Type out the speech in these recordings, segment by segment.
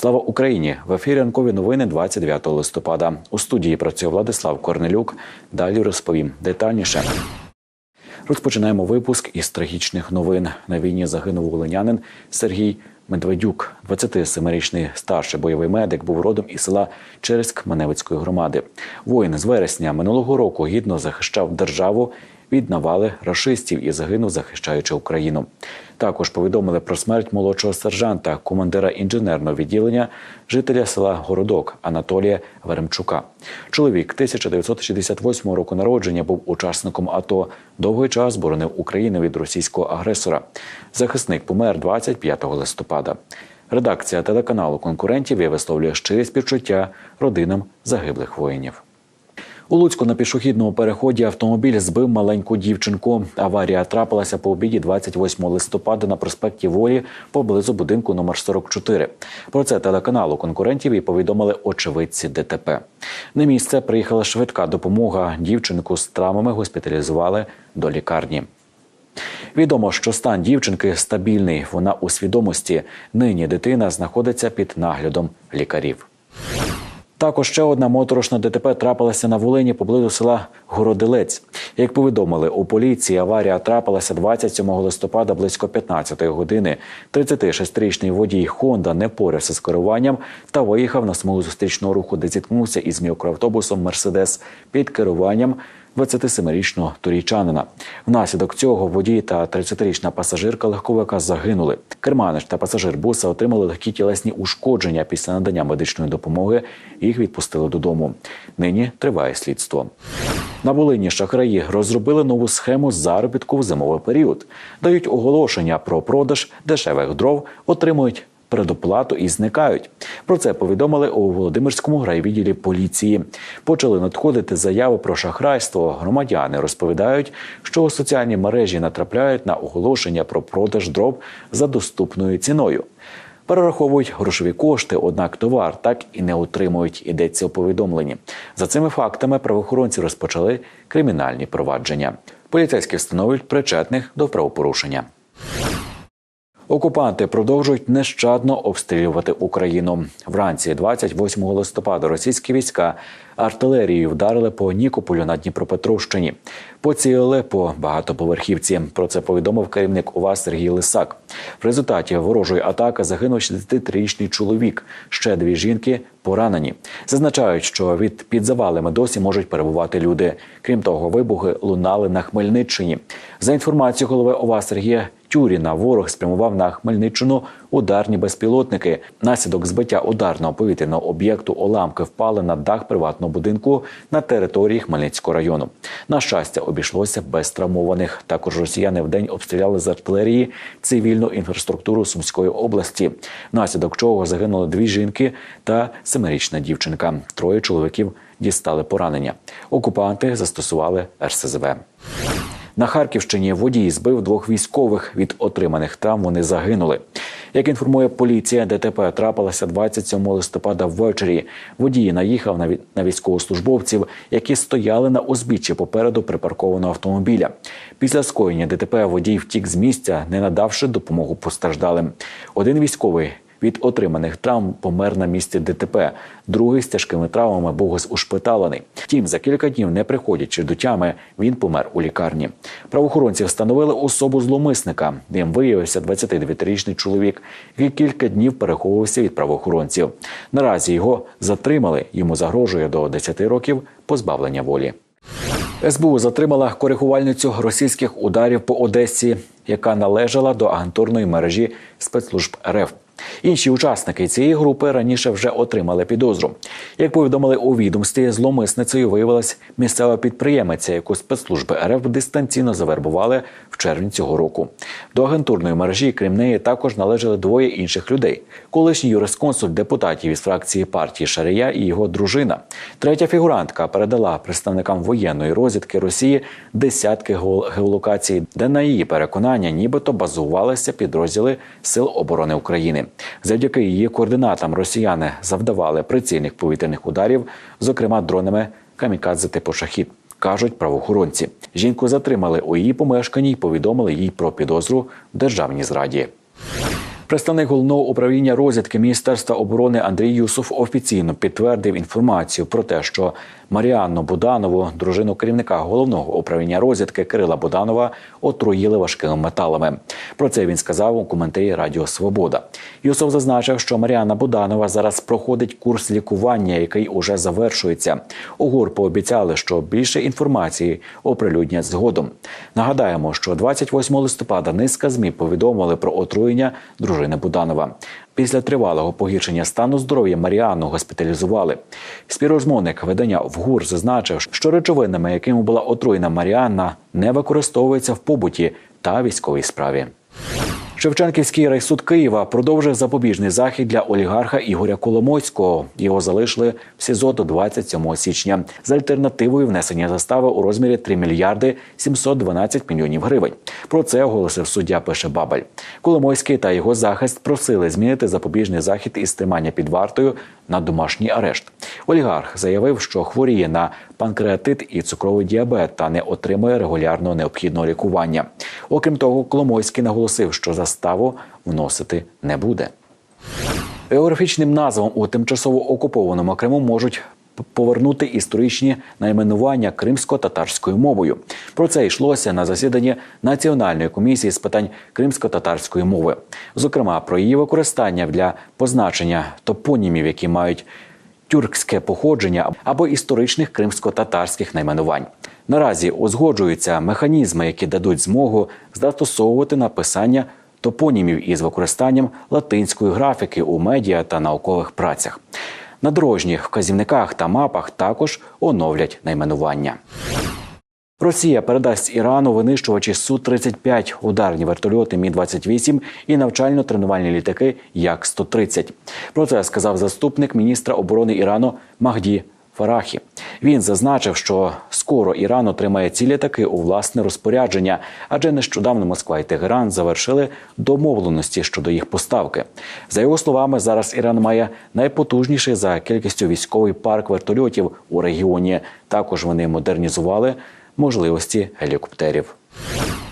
Слава Україні! В ефірі ранкові новини 29 листопада. У студії працює Владислав Корнелюк. Далі розповім детальніше. Розпочинаємо випуск із трагічних новин. На війні загинув волинянин Сергій Медведюк, 27-річний старший бойовий медик, був родом із села Череськ Маневицької громади. Воїн з вересня минулого року гідно захищав державу від навали рашистів і загинув, захищаючи Україну. Також повідомили про смерть молодшого сержанта, командира інженерного відділення, жителя села Городок Анатолія Веремчука. Чоловік 1968 року народження був учасником АТО. Довгий час боронив Україну від російського агресора. Захисник помер 25 листопада. Редакція телеканалу конкурентів і висловлює щирі співчуття родинам загиблих воїнів. У Луцьку на пішохідному переході автомобіль збив маленьку дівчинку. Аварія трапилася по обіді 28 листопада на проспекті Волі поблизу будинку номер 44. Про це телеканалу конкурентів і повідомили очевидці ДТП. На місце приїхала швидка допомога. Дівчинку з травмами госпіталізували до лікарні. Відомо, що стан дівчинки стабільний. Вона у свідомості. Нині дитина знаходиться під наглядом лікарів. Також ще одна моторошна ДТП трапилася на Волині поблизу села Городилець. Як повідомили у поліції, аварія трапилася 27 листопада близько 15 години. 36-річний водій Хонда не порався з керуванням та виїхав на смугу зустрічного руху, де зіткнувся із мікроавтобусом Мерседес під керуванням 27-річного турійчанина. Внаслідок цього водій та 30-річна пасажирка легковика загинули. Керманич та пасажир буса отримали легкі тілесні ушкодження після надання медичної допомоги. Їх відпустили додому. Нині триває слідство. На Волині шахраї розробили нову схему заробітку в зимовий період. Дають оголошення про продаж дешевих дров, отримують передоплату і зникають. Про це повідомили у Володимирському райвідділі поліції. Почали надходити заяви про шахрайство. Громадяни розповідають, що у соціальні мережі натрапляють на оголошення про продаж дров за доступною ціною. Перераховують грошові кошти, однак товар так і не отримують. Йдеться у повідомленні. За цими фактами правоохоронці розпочали кримінальні провадження. Поліцейські встановлюють причетних до правопорушення. Окупанти продовжують нещадно обстрілювати Україну. Вранці 28 листопада російські війська артилерією вдарили по Нікополю на Дніпропетровщині. Поцілили по багатоповерхівці. Про це повідомив керівник УВА Сергій Лисак. В результаті ворожої атаки загинув 63-річний чоловік. Ще дві жінки поранені. Зазначають, що від під завалами досі можуть перебувати люди. Крім того, вибухи лунали на Хмельниччині. За інформацією голови ОВА Сергія Тюріна, ворог спрямував на Хмельниччину ударні безпілотники. Наслідок збиття ударного повітряного об'єкту уламки впали на дах приватного будинку на території Хмельницького району. На щастя, обійшлося без травмованих. Також росіяни вдень обстріляли з артилерії цивільну інфраструктуру Сумської області, внаслідок чого загинули дві жінки та семирічна дівчинка. Троє чоловіків дістали поранення. Окупанти застосували РСЗВ. На Харківщині водій збив двох військових. Від отриманих травм вони загинули. Як інформує поліція, ДТП трапилося 27 листопада ввечері. Водій наїхав на на військовослужбовців, які стояли на узбіччі попереду припаркованого автомобіля. Після скоєння ДТП водій втік з місця, не надавши допомогу постраждалим. Один військовий від отриманих травм помер на місці ДТП. Другий з тяжкими травмами був ушпиталений. Втім, за кілька днів, не приходячи до тями, він помер у лікарні. Правоохоронці встановили особу зломисника. Ним виявився 22-річний чоловік, який кілька днів переховувався від правоохоронців. Наразі його затримали. Йому загрожує до 10 років позбавлення волі. СБУ затримала коригувальницю російських ударів по Одесі, яка належала до агентурної мережі спецслужб РФ. Інші учасники цієї групи раніше вже отримали підозру. Як повідомили у відомстві, зломисницею виявилась місцева підприємиця, яку спецслужби РФ дистанційно завербували в червні цього року. До агентурної мережі, крім неї, також належали двоє інших людей: колишній юрисконсульт депутатів із фракції партії Шарія і його дружина. Третя фігурантка передала представникам воєнної розвідки Росії десятки геол- геолокацій, де на її переконання нібито базувалися підрозділи Сил оборони України. Завдяки її координатам росіяни завдавали прицільних повітряних ударів, зокрема дронами камікадзе типу шахід. Кажуть правоохоронці. Жінку затримали у її помешканні і повідомили їй про підозру в державній зраді. Представник головного управління розвідки Міністерства оборони Андрій Юсуф офіційно підтвердив інформацію про те, що Маріанну Буданову, дружину керівника головного управління розвідки Кирила Буданова, отруїли важкими металами. Про це він сказав у коментарі Радіо Свобода. Юсуф зазначив, що Маріанна Буданова зараз проходить курс лікування, який уже завершується. У ГУР пообіцяли, що більше інформації оприлюднять згодом. Нагадаємо, що 28 листопада низка змі повідомили про отруєння дружини Буданова. Після тривалого погіршення стану здоров'я Маріану госпіталізували. Співрозмовник видання в ГУР зазначив, що речовинами, якими була отруєна Маріанна, не використовуються в побуті та військовій справі. Шевченківський райсуд Києва продовжив запобіжний захід для олігарха Ігоря Коломойського. Його залишили в СІЗО до 27 січня з альтернативою внесення застави у розмірі 3 мільярди 712 мільйонів гривень. Про це оголосив суддя Пише Бабель. Коломойський та його захист просили змінити запобіжний захід із тримання під вартою на домашній арешт. Олігарх заявив, що хворіє на панкреатит і цукровий діабет та не отримує регулярного необхідного лікування. Окрім того, Коломойський наголосив, що заставу вносити не буде. Географічним назвам у тимчасово окупованому Криму можуть повернути історичні найменування кримсько-татарською мовою. Про це йшлося на засіданні Національної комісії з питань кримсько-татарської мови, зокрема про її використання для позначення топонімів, які мають тюркське походження або історичних кримсько-татарських найменувань. Наразі узгоджуються механізми, які дадуть змогу застосовувати написання топонімів із використанням латинської графіки у медіа та наукових працях. На дорожніх вказівниках та мапах також оновлять найменування. Росія передасть Ірану винищувачі Су-35, ударні вертольоти Мі-28 і навчально-тренувальні літаки Як-130. Про це сказав заступник міністра оборони Ірану Магді Фарахі. Він зазначив, що скоро Іран отримає ці літаки у власне розпорядження, адже нещодавно Москва і Тегеран завершили домовленості щодо їх поставки. За його словами, зараз Іран має найпотужніший за кількістю військовий парк вертольотів у регіоні. Також вони модернізували можливості гелікоптерів.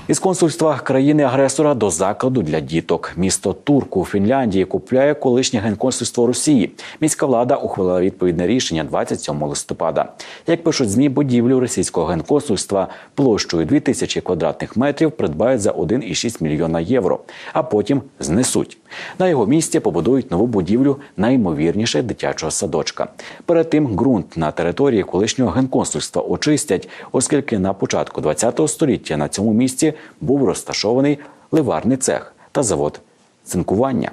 Із консульства країни-агресора до закладу для діток. Місто Турку у Фінляндії купляє колишнє генконсульство Росії. Міська влада ухвалила відповідне рішення 27 листопада. Як пишуть змі, будівлю російського генконсульства площею 2000 квадратних метрів придбають за 1,6 мільйона євро, а потім знесуть. На його місці побудують нову будівлю найімовірніше дитячого садочка. Перед тим ґрунт на території колишнього генконсульства очистять, оскільки на початку ХХ століття на цьому місці був розташований ливарний цех та завод цинкування.